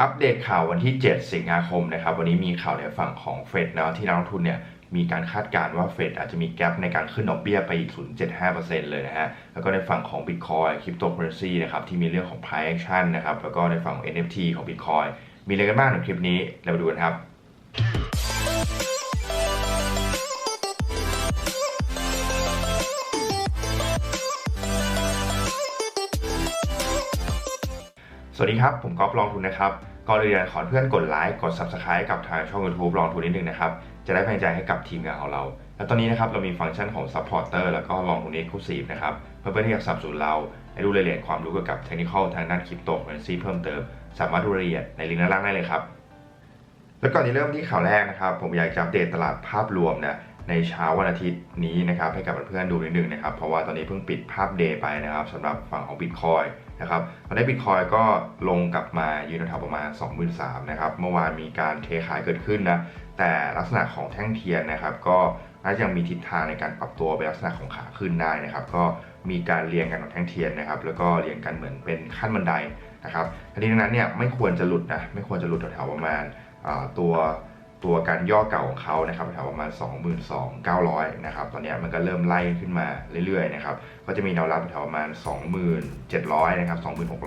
อัปเดตข่าววันที่ 7 สิงหาคมนะครับ วันนี้มีข่าวในฝั่งของเฟดนะที่นักลงทุนเนี่ยมีการคาดการณ์ว่าเฟดอาจจะมีแกลบในการขึ้นดอกเบี้ยไปอีก 0.75%เลยนะฮะ แล้วก็ในฝั่งของ Bitcoin คริปโตเคอเรนซีนะครับที่มีเรื่องของ price action นะครับ แล้วก็ในฝั่งของ NFT ของ Bitcoin มีอะไรกันบ้างในคลิปนี้เรามาดูกันครับ สวัสดีครับ ผมก๊อฟลองทุนนะครับ ก่อนอื่นขอเพื่อนกดไลค์กด Subscribe กับทางช่อง YouTube ลองทุนนิดนึงนะครับ จะได้เป็นกำลังใจให้กับทีมงานของเรา แล้วตอนนี้นะครับเรามีฟังก์ชันของ Supporter แล้วก็ลองทุน Exclusive นะครับ เพื่อนๆที่อยากสนับสนุนเราให้ดูรายละเอียดความรู้เกี่ยวกับเทคนิคทางด้านคริปโตเคอเรนซีเพิ่มเติม สามารถดูรายละเอียดในลิงก์ด้านล่างได้เลยครับ แล้วก่อนที่เริ่มที่ข่าวแรกนะครับ ผมอยากจะอัปเดตตลาดภาพรวมนะ ในเช้าวันอาทิตย์นี้นะครับให้กับเพื่อนๆดูนิดนึงนะครับเพราะว่าตอนนี้เพิ่งปิดภาพเดย์ไปนะครับสำหรับฝั่งของ Bitcoin นะครับตอนนี้ Bitcoin ก็ลงกลับมาอยู่แถวประมาณ 23,000นะครับเมื่อวานมีการเทขายเกิดขึ้นนะแต่ลักษณะของแท่งเทียนนะครับ ก็น่าจะยังมีทิศทางในการปรับตัวไปลักษณะของขาขึ้นได้นะครับ ก็มีการเรียงกันของแท่งเทียนนะครับ แล้วก็เรียงกันเหมือนเป็นขั้นบันไดนะครับทีนี้นั้นเนี่ยไม่ควรจะหลุดนะไม่ควรจะหลุดแถวๆประมาณตัว ตัวการย่อเก่าของเขานะครับแถวประมาณ 22,900 นะครับ ตอนนี้มันก็เริ่มไล่ขึ้นมาเรื่อยๆนะครับ ก็จะมีแนวรับแถวประมาณ 2,700 นะครับ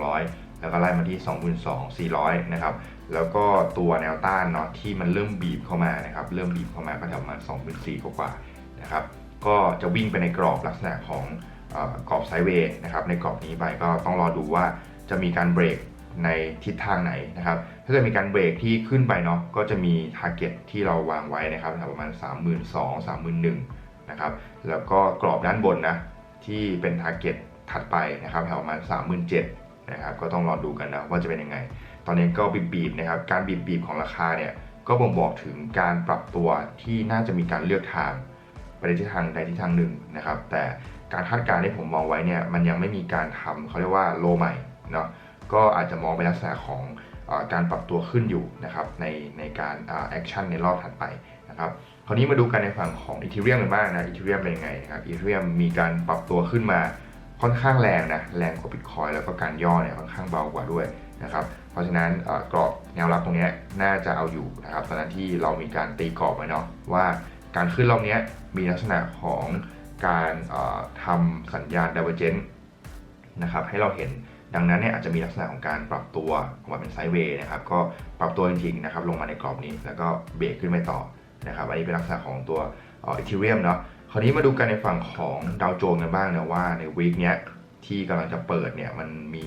2,600 แล้วก็ไล่มาที่ 22,400 นะครับ แล้วก็ตัวแนวต้านเนาะที่มันเริ่มบีบเข้ามานะครับ เริ่มบีบเข้ามาก็แถวประมาณ 24,000 กว่าๆ นะครับ ก็จะวิ่งไปในกรอบลักษณะของอกรอบไซด์เวย์นะครับ ในกรอบนี้ไปก็ต้องรอดูว่าจะมีการเบรก ในทิศทางไหนนะครับ ถ้าเกิดมีการเบรกที่ขึ้นไปเนาะก็จะมีทาร์เก็ตที่เราวางไว้นะครับประมาณ 32,000 31,000นะครับแล้วก็กรอบด้านบนนะที่เป็นทาร์เก็ตถัดไปนะครับแถวประมาณ 37,000นะครับก็ต้องรอดูกันนะว่าจะเป็นยังไง ตอนนี้ก็บีบๆนะครับการบีบๆของราคาเนี่ยก็บ่งบอกถึงการปรับตัวที่น่าจะมีการเลือกทางไปในทิศทางใดทิศทางหนึ่งนะครับ แต่การคาดการณ์ที่ผมมองไว้เนี่ยมันยังไม่มีการทำเขาเรียกว่าโลใหม่เนาะ ก็อาจจะมองเป็นลักษณะของอการปรับตัวขึ้นอยู่นะครับในในการแอคชั่นในรอบถัดไปนะครับคราวนี้มาดูกันในฝั่งของอีเทเรียมกันบ้างนะอีเทเรียมเป็นยังไงนะครับอีเทเรียมมีการปรับตัวขึ้นมาค่อนข้างแรงนะแรงกว่าบิตคอยแล้วก็การย่อเนี่ยค่อนข้างเบากว่าด้วยนะครับเพราะฉะนั้นกรอบแนวรับตรงนี้น่าจะเอาอยู่นะครับตอนนั้นที่เรามีการตีกรอบไว้เนาะว่าการขึ้นรอบนี้มีลักษณะของการทำสัญญาณ divergence นะครับให้เราเห็น ดังนั้นเนี่ยอาจจะมีลักษณะของการปรับตัวออกมาเป็นไซด์เวย์นะครับก็ปรับตัวจริงๆนะครับลงมาในกรอบนี้แล้วก็เบรกขึ้นไปต่อนะครับอันนี้เป็นลักษณะของตัวอีเทเรียมเนาะคราวนี้มาดูกันในฝั่งของดาวโจนส์กันบ้างนะว่าในวีคเนี้ยที่กำลังจะเปิดเนี่ยมันมี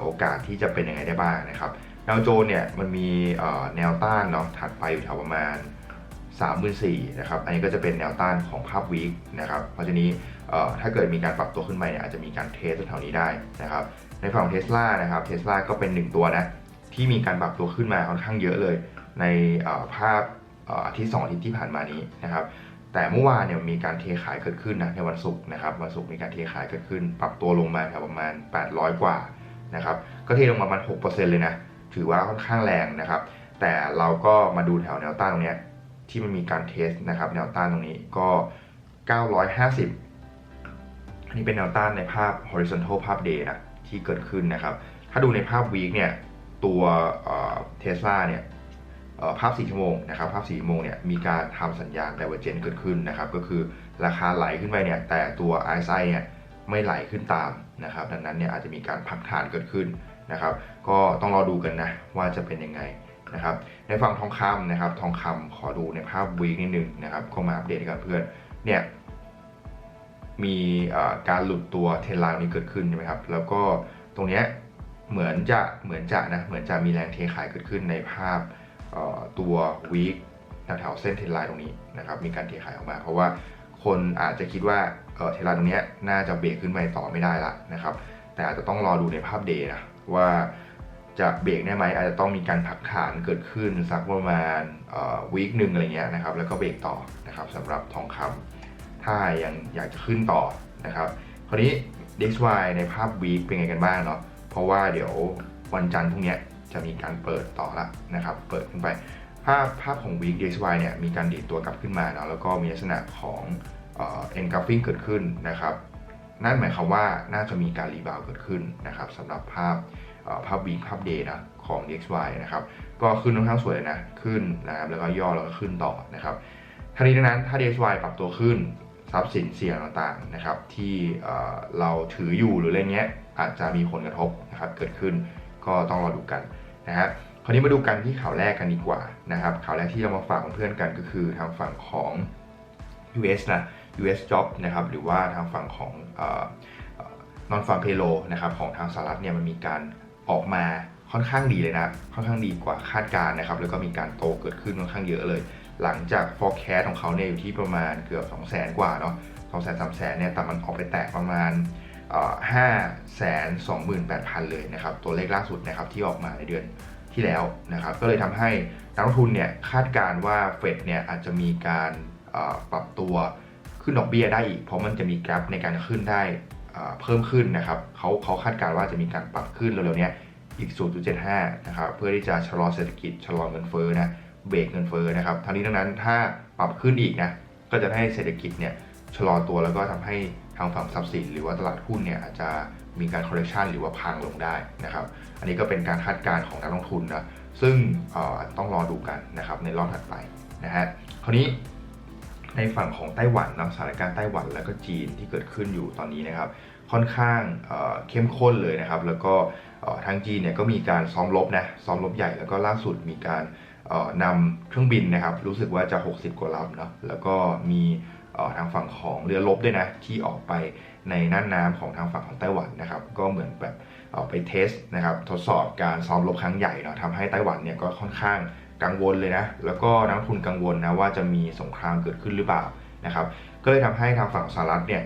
โอกาสที่จะเป็นยังไงได้บ้างนะครับดาวโจนส์เนี่ยมันมีแนวต้านเนาะถัดไปอยู่แถวประมาณ34,000นะครับ อันนี้ก็จะเป็นแนวต้านของภาพวีคนะครับ เพราะฉะนี้ถ้าเกิดมีการปรับตัวขึ้นไปเนี่ยอาจจะมีการเทสแถวๆนี้ได้นะครับ ในฝั่งเทสลานะครับเทสลาก็เป็นหนึ่งตัวนะที่มีการปรับตัวขึ้นมาค่อนข้างเยอะเลย ในภาพอาทิตย์สองอาทิตย์ที่ผ่านมานี้นะครับแต่เมื่อวานเนี่ยมีการเทขายเกิดขึ้นนะในวันศุกร์นะครับวันศุกร์มีการเทขายเกิดขึ้น ปรับตัวลงมาแถวประมาณ 800 กว่านะครับก็เทลงมาประมาณ6%เลยนะถือว่าค่อนข้างแรงนะครับ แต่เราก็มาดูแถวแนวต้านตรงนี้ที่มันมีการเทสนะครับแนวต้านตรงนี้ก็ 950 อันนี้เป็นแนวต้านในภาพ horizontal ภาพ day นะ ที่เกิดขึ้นนะครับ ถ้าดูในภาพ week เนี่ยตัวเทสลาเนี่ยภาพ 4 ชั่วโมงนะครับภาพ 4 ชั่วโมงเนี่ยมีการทำสัญญาณ divergence เกิดขึ้นนะครับ ก็คือราคาไหลขึ้นไปเนี่ยแต่ตัว RSI เนี่ยไม่ไหลขึ้นตามนะครับ ดังนั้นเนี่ยอาจจะมีการพักฐานเกิดขึ้นนะครับ ก็ต้องรอดูกันนะว่าจะเป็นยังไงนะครับ ในฝั่งทองคำนะครับ ทองคำขอดูในภาพวีคนิดนึงนะครับก็มาอัปเดตกับเพื่อนเนี่ย มีการหลุดตัวเทรนไลน์นี้เกิดขึ้นใช่ไหมครับ แล้วก็ตรงเนี้ยเหมือนจะเหมือนจะนะเหมือนจะมีแรงเทขายเกิดขึ้นในภาพตัววีคแถวๆเส้นเทรนไลน์ตรงนี้นะครับมีการเทขายออกมา เพราะว่าคนอาจจะคิดว่าเทรนไลน์ตรงนี้น่าจะเบรกขึ้นไปต่อไม่ได้ละนะครับแต่อาจจะต้องรอดูในภาพเดย์นะว่าจะเบรกได้ไหมอาจจะต้องมีการพักฐานเกิดขึ้นสักประมาณวีคหนึ่งอะไรเงี้ยนะครับแล้วก็เบรกต่อนะครับสำหรับทองคำ ถ้ายังอยากจะขึ้นต่อนะครับ คราวนี้ DXY ในภาพวีคเป็นไงกันบ้างเนาะ เพราะว่าเดี๋ยววันจันทร์พรุ่งนี้จะมีการเปิดต่อละนะครับ เปิดขึ้นไป ภาพภาพของวีค DXY เนี่ยมีการดีดตัวกลับขึ้นมาเนาะ แล้วก็มีลักษณะของเอ่อ engulfing เกิดขึ้นนะครับ นั่นหมายความว่าน่าจะมีการรีบาวเกิดขึ้นนะครับสำหรับภาพภาพวีคภาพเดย์นะของ DXY นะครับ ก็ขึ้นค่อนข้างสวยเลยนะ ขึ้นนะครับ แล้วก็ย่อแล้วก็ขึ้นต่อนะครับทั้งนี้ทั้งนั้นถ้า DXY ปรับตัวขึ้น ทรัพย์สินเสี่ยงต่างๆนะครับ ที่เราถืออยู่หรืออะไรเงี้ยอาจจะมีผลกระทบนะครับเกิดขึ้นก็ต้องรอดูกันนะฮะคราวนี้มาดูกันที่ข่าวแรกกันดีกว่านะครับ ข่าวแรกที่เรามาฝากเพื่อนกันก็คือทางฝั่งของ US นะ US Job นะครับหรือว่าทางฝั่งของนอนฟาร์มเพโลนะครับของทางสหรัฐเนี่ยมันมีการออกมาค่อนข้างดีเลยนะ ค่อนข้างดีกว่าคาดการณ์นะครับ แล้วก็มีการโตเกิดขึ้นค่อนข้างเยอะเลย หลังจาก forecast ของเขาเนี่ยอยู่ที่ประมาณเกือบ 2 0 0 0 0 0กว่าเนาะ2 0 0 0 0 3 0 0 0เนี่ยแต่มันออกไปแตกประมาณห้าแสนสองหมื่นแปดพันเลยนะครับ ตัวเลขล่าสุดนะครับที่ออกมาในเดือนที่แล้วนะครับ ก็เลยทำให้นักลงทุนเนี่ยคาดการณ์ว่าเฟดเนี่ยอาจจะมีการปรับตัวขึ้นดอกเบี้ยได้อีก เพราะมันจะมีกราฟในการขึ้นได้เพิ่มขึ้นนะครับเขาเขาคาดการณ์ว่าจะมีการปรับขึ้นเร็วๆนี้อีก 0.75 นะครับ เพื่อที่จะชะลอเศรษฐกิจชะลอเงินเฟ้อนะ เบรกเงินเฟ้อนะครับทั้งนี้ทั้งนั้นถ้าปรับขึ้นอีกนะก็จะให้เศรษฐกิจเนี่ยชะลอตัวแล้วก็ทำให้ทางฝั่งทรัพย์สินหรือว่าตลาดหุ้นเนี่ยอาจจะมีการ correction หรือว่าพังลงได้นะครับอันนี้ก็เป็นการคาดการณ์ของนักลงทุนนะซึ่งต้องรอดูกันนะครับในรอบถัดไปนะฮะคราวนี้ในฝั่งของไต้หวันนะสถานการณ์ไต้หวันแล้วก็จีนที่เกิดขึ้นอยู่ตอนนี้นะครับ ค่อนข้างเข้มข้นเลยนะครับ แล้วก็ทางจีนเนี่ยก็มีการซ้อมรบนะซ้อมรบใหญ่แล้วก็ล่าสุดมีการ นำเครื่องบินนะครับ รู้สึกว่าจะ 60 กว่าลำเนาะแล้วก็มีทางฝั่งของเรือรบด้วยนะ ที่ออกไปในน่านน้ำของทางฝั่งของไต้หวันนะครับ ก็เหมือนแบบไปเทสนะครับทดสอบการซ้อมรบครั้งใหญ่เนาะทำให้ไต้หวันเนี่ยก็ค่อนข้างกังวลเลยนะ แล้วก็นักทุนกังวลนะว่าจะมีสงครามเกิดขึ้นหรือเปล่านะครับ ก็เลยทำให้ทางฝั่งสหรัฐเนี่ย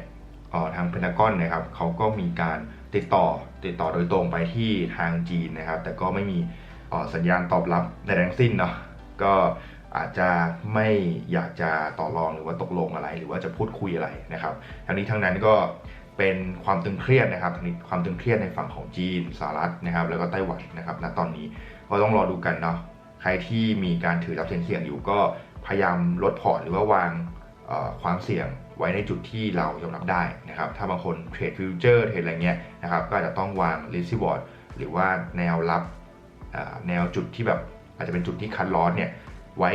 ทางเพนทากอนนะครับเขาก็มีการติดต่อติดต่อโดยตรงไปที่ทางจีนนะครับ แต่ก็ไม่มี สัญญาณตอบรับใดทั้งสิ้นเนาะก็อาจจะไม่อยากจะต่อรองหรือว่าตกลงอะไร หรือว่าจะพูดคุยอะไรนะครับ ทั้งนี้ทั้งนั้นก็เป็นความตึงเครียดนะครับความตึงเครียดในฝั่งของจีนสหรัฐนะครับ แล้วก็ไต้หวันนะครับณตอนนี้ก็ต้องรอดูกันเนาะใครที่มีการถือรับเสี่ยงอยู่ก็พยายามลดพอร์ตหรือว่าวางความเสี่ยงไว้ในจุดที่เรายอมรับได้นะครับ ถ้าบางคนเทรดฟิวเจอร์เทรดอะไรเงี้ยนะครับ ก็อาจจะต้องวางลิซิบอร์ดหรือว่าแนวรับ แนวจุดที่แบบอาจจะเป็นจุดที่คัดลอสเนี่ยไว้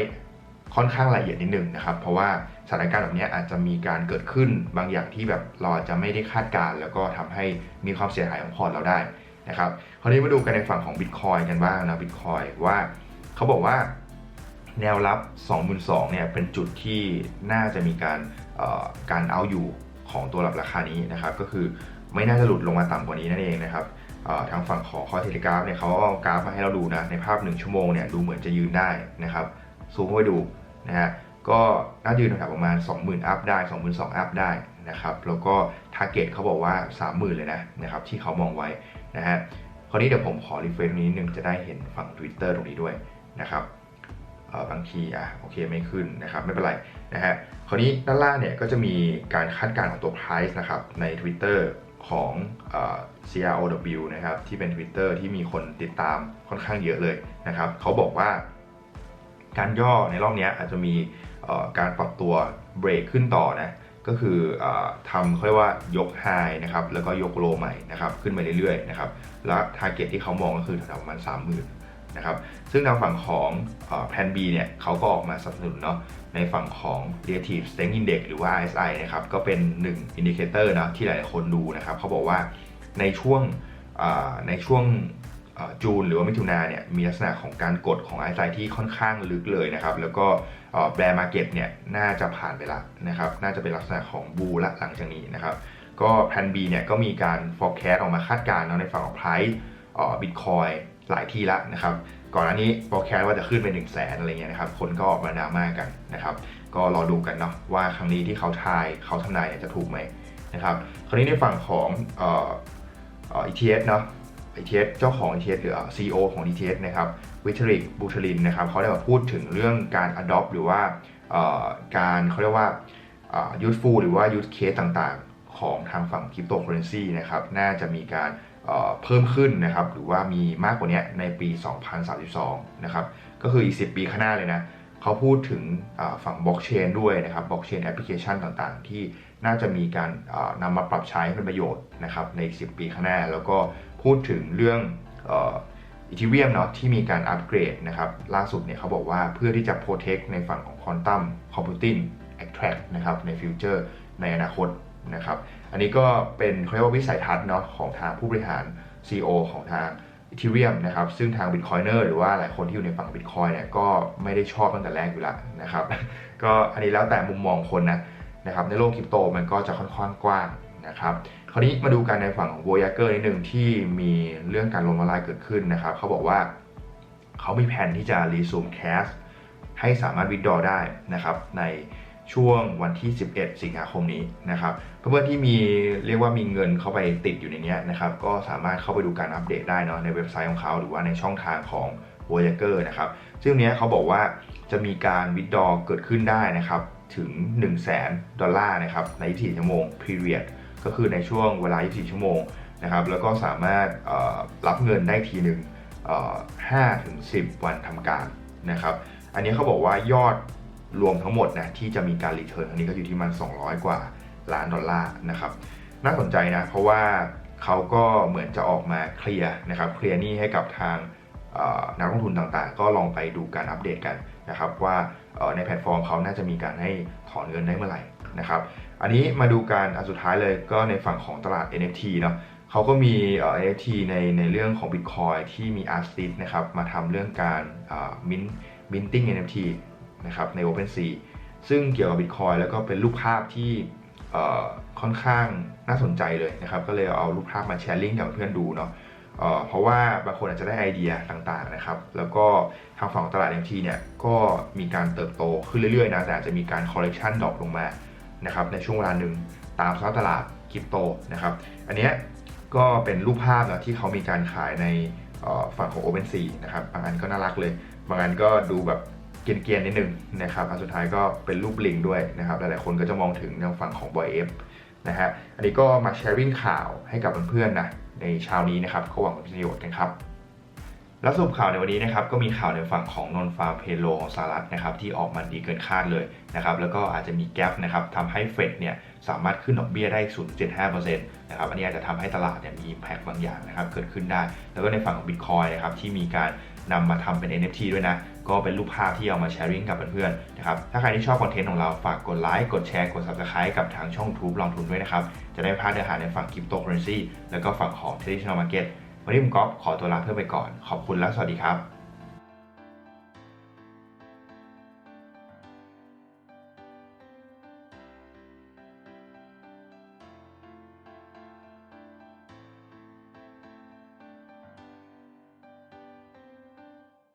ค่อนข้างละเอียดนิดนึงนะครับ เพราะว่าสถานการณ์แบบนี้อาจจะมีการเกิดขึ้นบางอย่างที่แบบเราจะไม่ได้คาดการแล้วก็ทำให้มีความเสียหายของพอร์ตเราได้นะครับคราวนี้มาดูกันในฝั่งของ Bitcoin กันบ้างนะ Bitcoin ว่าเขาบอกว่าแนวรับ 22,000เนี่ยเป็นจุดที่น่าจะมีการการเอาอยู่ของตัวรับราคานี้นะครับ ก็คือไม่น่าจะหลุดลงมาต่ำกว่านี้นั่นเองนะครับ ทางฝั่งของคอเทเลกราฟเนี่ยเขาเอากราฟมาให้เราดูนะในภาพ 1 ชั่วโมงเนี่ยดูเหมือนจะยืนได้นะครับซูมเข้าไปดูนะฮะก็น่าจะยืนแถวประมาณ 20,000 อัพได้ 22,000 อัพได้นะครับแล้วก็ทาร์เก็ตเขาบอกว่า 30,000 เลยนะนะครับที่เขามองไว้นะฮะคราวนี้เดี๋ยวผมขอรีเฟรชนี้นึงจะได้เห็นฝั่ง Twitter ตรงนี้ด้วยนะครับบางทีอะโอเคไม่ขึ้นนะครับไม่เป็นไรนะฮะคราวนี้ด้านล่างเนี่ยก็จะมีการคาดการณ์ของตัว price นะครับใน Twitter ของ CROW นะครับที่เป็น Twitter ที่มีคนติดตามค่อนข้างเยอะเลยนะครับเขาบอกว่า การย่อในรอบนี้อาจจะมีการปรับตัวเบรกขึ้นต่อนะก็คืออทำค่อยว่ายกไฮนะครับแล้วก็ยกโลใหม่นะครับขึ้นไปเรื่อยๆนะครับแล้วทาร์เก็ตที่เขามองก็คือแถวประมาณ30,000 นะครับซึ่งทางฝั่งของแพน B เนี่ยเขาก็ออกมาสนับสนุนเนาะในฝั่งของ Relative Strength Index หรือว่า RSI นะครับก็เป็น1 indicator นะที่หลายคนดูนะครับเขาบอกว่าในช่วงในช่วงจูนหรือว่ามิถุนาเนี่ยมีลักษณะของการกดของไอซ์ไซที่ค่อนข้างลึกเลยนะครับแล้วก็แบร์มาเก็ตเนี่ยน่าจะผ่านไปละนะครับน่าจะเป็นลักษณะของบูละหลังจากนี้นะครับก็แพน B เนี่ยก็มีการ forecast ออกมาคาดการณ์ในฝั่งของ price บิตคอย หลายที่ละนะครับ ก่อนหน้านี้ forecast ว่าจะขึ้นไป1 0 0 0 0แสนอะไรเงี้ยนะครับ คนก็ออกมาดราม่ากันนะครับ ก็รอดูกันเนาะว่าครั้งนี้ที่เขาทายเขาทำนายจะถูกไหมนะครับ คราวนี้ในฝั่งของเอ่อ ETS เนาะ ETS เจ้าของ ETS หรือ CEO ของ ETS นะครับวิทริกบูชลินนะครับเขาได้มาพูดถึงเรื่องการ adopt หรือว่าการเขาเรียกว่า useful หรือว่า use case ต่างๆ ของทางฝั่งคริปโตเคอเรนซีนะครับน่าจะมีการ เพิ่มขึ้นนะครับหรือว่ามีมากกว่านี้ในปี 2032 นะครับก็คืออีก 10 ปีข้างหน้าเลยนะเขาพูดถึงฝั่งบล็อกเชนด้วยนะครับบล็อกเชนแอปพลิเคชันต่างๆ ที่น่าจะมีการนำมาปรับใช้เป็นประโยชน์นะครับใน 10 ปีข้างหน้า แล้วก็พูดถึงเรื่องอีทีเรียมเนาะที่มีการอัปเกรดนะครับล่าสุดเนี่ยเขาบอกว่าเพื่อที่จะ protect ในฝั่งของ quantum computing extract นะครับในฟิวเจอร์ในอนาคตนะครับ อันนี้ก็เป็นเขาเรียกว่าวิสัยทัศน์เนาะของทางผู้บริหาร CEO ของทาง Ethereum นะครับซึ่งทาง Bitcoiner หรือว่าหลายคนที่อยู่ในฝั่ง Bitcoin เนี่ยก็ไม่ได้ชอบตั้งแต่แรกอยู่แล้วนะครับก็อันนี้แล้วแต่มุมมองคนนะนะครับในโลกคริปโตมันก็จะค่อนข้างกว้างนะครับคราวนี้มาดูกันในฝั่งของ Voyager นิดหนึ่งที่มีเรื่องการลงละลายเกิดขึ้นนะครับเขาบอกว่าเขามีแผนที่จะ resume cash ให้สามารถ withdraw ได้นะครับใน ช่วงวันที่ 11 สิงหาคมนี้นะครับเพื่อนๆที่มีเรียกว่ามีเงินเข้าไปติดอยู่ในนี้นะครับก็สามารถเข้าไปดูการอัปเดตได้เนาะในเว็บไซต์ของเขาหรือว่าในช่องทางของ Voyager นะครับซึ่งเนี้ยเขาบอกว่าจะมีการ withdraw เกิดขึ้นได้นะครับถึง 1 0 0 0 0แดอลลาร์นะครับใน 24 ชั่วโมง period ก็คือในช่วงเวลา 24 ชั่วโมงนะครับแล้วก็สามารถรับเงินได้ทีหนึ่ง5-10 วันทำการนะครับอันนี้เขาบอกว่ายอด รวมทั้งหมดนะที่จะมีการรีเทิร์นครั้งนี้ก็อยู่ที่มัน 200 กว่าล้านดอลลาร์นะครับน่าสนใจนะ เพราะว่าเขาก็เหมือนจะออกมาเคลียร์นะครับเคลียร์นี้ให้กับทางนักลงทุนต่างๆ ก็ลองไปดูการอัปเดตกันนะครับว่าในแพลตฟอร์มเขาน่าจะมีการให้ถอนเงินได้เมื่อไหร่นะครับอันนี้มาดูการอันสุดท้ายเลยก็ในฝั่งของตลาด NFT เนาะเขาก็มี NFT ในในเรื่องของ Bitcoin ที่มี Artist นะครับมาทำเรื่องการมิน minting NFT นะครับใน OpenSea ซึ่งเกี่ยวกับ Bitcoin แล้วก็เป็นรูปภาพที่ค่อนข้างน่าสนใจเลยนะครับ ก็เลยเอารูปภาพมาแชร์ลิงก์กับเพื่อนดูเนาะเเพราะว่าบางคนอาจจะได้ไอเดียต่างๆนะครับ แล้วก็ทางฝั่งของตลาด NFT เนี่ยก็มีการเติบโตขึ้นเรื่อยๆนะแต่อาจจะมีการคอลเล t ชันดรอปลงมานะครับในช่วงเวลาหนึ่งตามสภาพตลาดคริปโตนะครับอันนี้ก็เป็นรูปภาพนะที่เขามีการขายในฝั่งของ OpenSea นะครับบางอันก็น่ารักเลย บางอันก็ดูแบบ เกียนๆนิดนึงนะครับอันสุดท้ายก็เป็นรูปลิงด้วยนะครับ หลายๆคนก็จะมองถึงทางฝั่งของ Boy F นะฮะ อันนี้ก็มาแชร์ริ่งข่าวให้กับเพื่อนๆนะในเช้านี้นะครับก็หวังเป็นประโยชน์กันครับแล้วสรุปข่าวในวันนี้นะครับก็มีข่าวในฝั่งของนนฟาร์มเพโลของสหรัฐนะครับที่ออกมาดีเกินคาดเลยนะครับแล้วก็อาจจะมีแกลบนะครับทำให้เฟดเนี่ยสามารถขึ้นดอกเบี้ยได้ 0.75%นะครับอันนี้อาจจะทำให้ตลาดเนี่ยมีแพ็กบางอย่างนะครับเกิดขึ้นได้ แล้วก็ในฝั่งของ Bitcoin นะครับที่มีการนำมาทำเป็น NFT ด้วยนะ ก็เป็นรูปภาพที่เอามาแชร์ริ่งกับเพื่อนๆนะครับถ้าใครที่ชอบคอนเทนต์ของเราฝากกดไลค์กดแชร์กด Subscribe กับทางช่องทูบลองทุนด้วยนะครับจะได้พลาดเนื้อหาในฝั่งคริปโตเคอเรนซีแล้วก็ฝั่งของ traditional market วันนี้ผมก๊อฟขอตัวลาเพื่อนไปก่อนขอบคุณและสวัสดีครับ